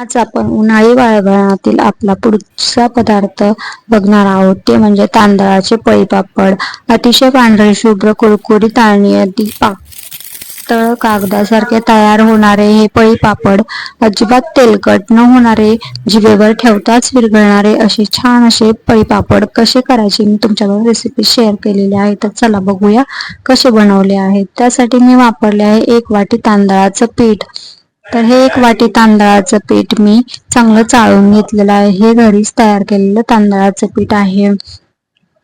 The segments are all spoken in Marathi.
आज आपण उन्हाळी वाळवणातील आपला पुढचा पदार्थ बघणार आहोत. ते म्हणजे तांदळाचे पळीपापड अतिशय पांढरे शुभ्र कुरकुरीत आणि अति पातळ कागदासारखे तयार होणारे हे पळीपापड अजिबात तेलकट न होणारे जिभेवर ठेवताच विरघळणारे असे छान असे पळीपापड कसे करायचे मी तुमच्याबरोबर रेसिपी शेअर केलेली आहे. तर चला बघूया कसे बनवले आहेत. त्यासाठी मी वापरले आहे एक वाटी तांदळाचं पीठ. तर हे एक वाटी तांदळाचं पीठ मी चांगलं चाळून घेतलेलं आहे. हे घरीच तयार केलेलं तांदळाचं पीठ आहे.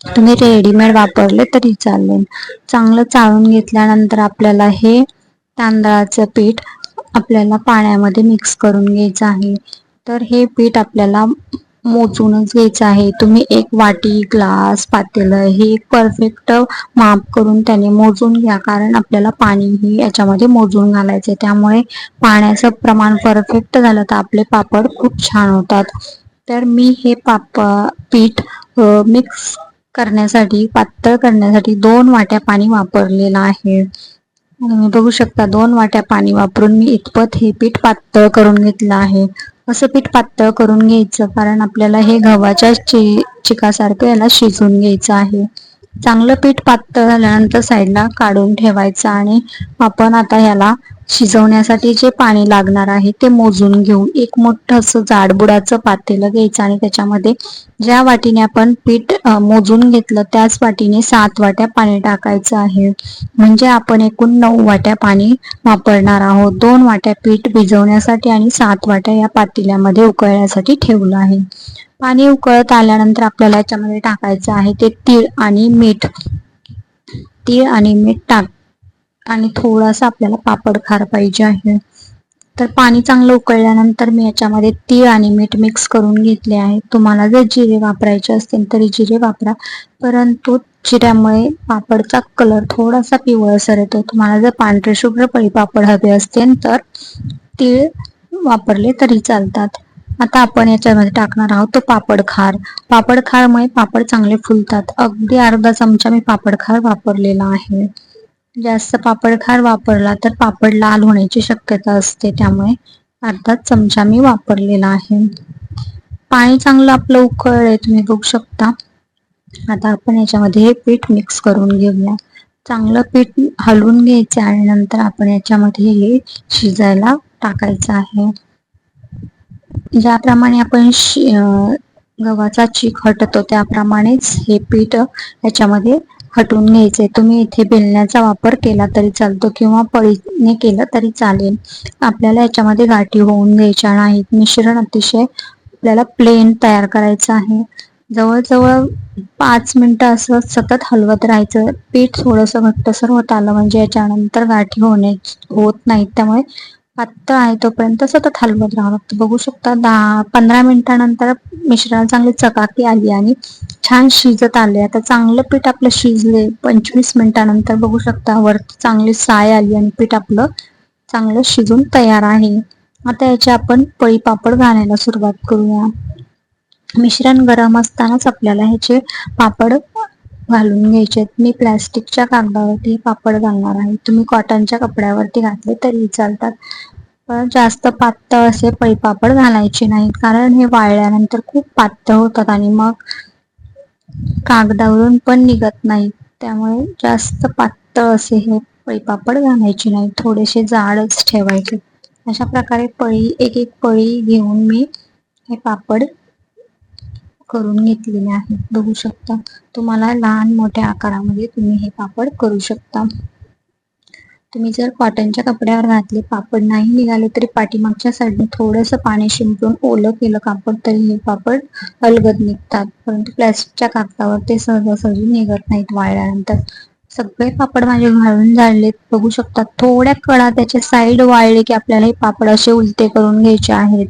तुम्ही रेडीमेड वापरले तरी चालेल. चांगलं चाळून घेतल्यानंतर आपल्याला हे तांदळाचं पीठ आपल्याला पाण्यामध्ये मिक्स करून घ्यायचं आहे. तर हे पीठ आपल्याला मोजूनच घ्यायचं आहे. तुम्ही एक वाटी ग्लास पातेलं हे परफेक्ट माप करून त्याने मोजून घ्या. कारण आपल्याला पाणी ही याच्यामध्ये मोजून घालायचे त्यामुळे पाण्याचं प्रमाण परफेक्ट झालं तर आपले पापड खूप छान होतात. तर मी हे पाप पीठ मिक्स करण्यासाठी पातळ करण्यासाठी दोन वाट्या पाणी वापरलेलं आहे. तुम्ही बघू शकता दोन वाट्या पाणी वापरून मी इतपत हे पीठ पातळ करून घेतलं आहे. असं पीठ पातळ करून घ्यायचं कारण आपल्याला हे गव्हाच्या चि चिकासारखं याला शिजवून घ्यायचं आहे. चांगलं पीठ पातळ झाल्यानंतर साईडला काढून ठेवायचं आणि आपण आता ह्याला शिजवण्यासाठी जे पाणी लागणार आहे ते मोजून घेऊ एक मोठं असं जाडबुडाचं पातेलं घ्यायचं आणि त्याच्यामध्ये ज्या वाटीने आपण पीठ मोजून घेतलं त्याच वाटीने सात वाट्या पाणी टाकायचं आहे. म्हणजे आपण एकूण नऊ वाट्या पाणी वापरणार आहोत. दोन वाट्या पीठ भिजवण्यासाठी आणि सात वाट्या या पातेल्यामध्ये उकळण्यासाठी ठेवलं आहे. पाणी उकळत आल्यानंतर आपल्याला याच्यामध्ये टाकायचं आहे ते तीळ आणि मीठ. तीळ आणि मीठ टाक आणि थोडासा आपल्याला पापड खार पाहिजे आहे. तर पाणी चांगलं उकळल्यानंतर मी याच्यामध्ये तीळ आणि मीठ मिक्स करून घेतले आहे. तुम्हाला जर जिरे वापरायचे असतील तरी जिरे वापरा. परंतु जिऱ्यामुळे पापडचा कलर थोडासा पिवळसर येतो. तुम्हाला जर पांढरे शुभ्र पळी पापड हवे असतील तर तीळ वापरले तरी चालतात. आता आपण याच्यामध्ये टाकणार आहोत तो पापड खार. पापड खारमुळे पापड चांगले फुलतात. अगदी अर्धा चमचा मी पापड खार वापरलेला आहे. जास्त पापड खार वापरला तर पापड लाल होण्याची शक्यता असते. त्यामुळे अर्धा चमचा मी वापरलेला आहे. पाणी चांगलं आपलं उकळलंय तुम्ही बघू शकता. आता आपण याच्यामध्ये हे पीठ मिक्स करून घेऊया. चांगलं पीठ हलवून घ्यायचं आणि नंतर आपण याच्यामध्ये हे शिजायला टाकायचं आहे. ज्याप्रमाणे आपण गव्हाचा चीक हटतो त्याप्रमाणेच हे पीठ याच्यामध्ये हटवून घ्यायचे. तुम्ही इथे बेलण्याचा वापर केला तरी चालतो किंवा पळीने केलं तरी चालेल. आपल्याला याच्यामध्ये गाठी होऊन घ्यायच्या नाहीत. मिश्रण अतिशय आपल्याला प्लेन तयार करायचं आहे. जवळजवळ पाच मिनिटं असं सतत हलवत राहायचं. पीठ थोडंसं घट्टसर होत आलं म्हणजे याच्यानंतर गाठी होणे होत नाहीत. त्यामुळे पातळ आहे तोपर्यंत सतत हलवत राहावं लागतं. बघू शकता दहा पंधरा मिनिटानंतर मिश्रण चांगली चकाकी आली आणि छान शिजत आले. आता चांगलं पीठ आपलं शिजले पंचवीस मिनिटानंतर बघू शकता वरती चांगली साय आली आणि पीठ आपलं चांगलं शिजून तयार आहे. आता याचे आपण पळी पापड घालायला सुरुवात करूया. मिश्रण गरम असतानाच आपल्याला ह्याचे पापड घालून घ्यायचे मी प्लॅस्टिकच्या कागदावरती पापड घालणार आहे. तुम्ही कॉटनच्या कपड्यावरती घातले तरी चालतात. पण जास्त पातळ असे पापड घालायचे नाहीत. कारण हे वाळल्यानंतर खूप पातळ होतात आणि मग कागदावरून पण निघत नाहीत. त्यामुळे जास्त पातळ असे हे पळीपापड घालायचे नाही थोडेसे जाडच ठेवायचे. अशा प्रकारे पळी एक एक पळी घेऊन मी हे पापड करून घेतलेले आहेत बघू शकता तुम्हाला लहान मोठ्या आकारामध्ये तुम्ही हे पापड करू शकता. तुम्ही जर कॉटनच्या कपड्यावर घातले पापड नाही निघाले तरी पाठीमागच्या साईडने थोडंसं पाणी शिंपडून ओलं केलं कापड तरी हे पापड अलगद निघतात. परंतु प्लॅस्टिकच्या कागदावर ते सहजासहजी निघत नाहीत वाळल्यानंतर. सगळे पापड माझे घालून झालेत. बघू शकता थोड्या कडा त्याच्या साईड वाळले की आपल्याला हे पापड असे उलटे करून घ्यायचे आहेत.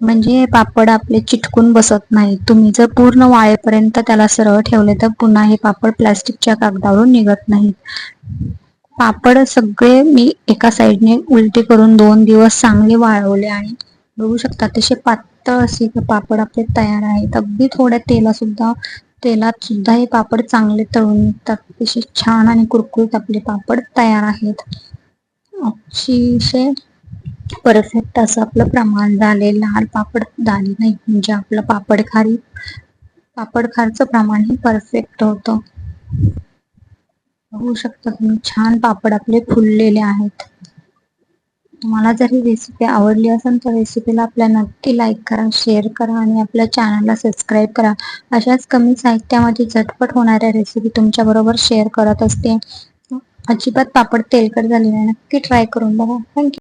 म्हणजे पापड आपले चिटकून बसत नाही तुम्ही जर पूर्ण वाळेपर्यंत त्याला सरळ ठेवले तर पुन्हा हे पापड प्लास्टिकच्या कागदावरून निघत नाहीत. पापड सगळे मी एका साईडने उलटे करून दोन दिवस चांगले वाळवले आणि बघू शकता तसे पातळ असे पापड आपले तयार आहेत. अगदी थोड्या तेला सुद्धा तेलात सुद्धा हे पापड चांगले तळून निघतात. तसे छान आणि कुरकुरीत आपले पापड तयार आहेत. अतिशय परफेक्ट असं आपलं प्रमाण झाले. लाल पापड झाले नाही. म्हणजे आपलं पापड खारी पापड खारचं प्रमाण हे परफेक्ट होतं. बघू शकता तुम्ही छान पापड आपले फुललेले आहेत. तुम्हाला जर ही रेसिपी आवडली असेल तर रेसिपीला आपल्या नक्की लाईक करा शेअर करा आणि आपल्या चॅनलला सबस्क्राईब करा. अशाच कमी साहित्यामध्ये झटपट होणाऱ्या रेसिपी तुमच्याबरोबर शेअर करत असते. अजिबात पापड तेलकट झालेला नक्की ट्राय करून बघा. थँक्यू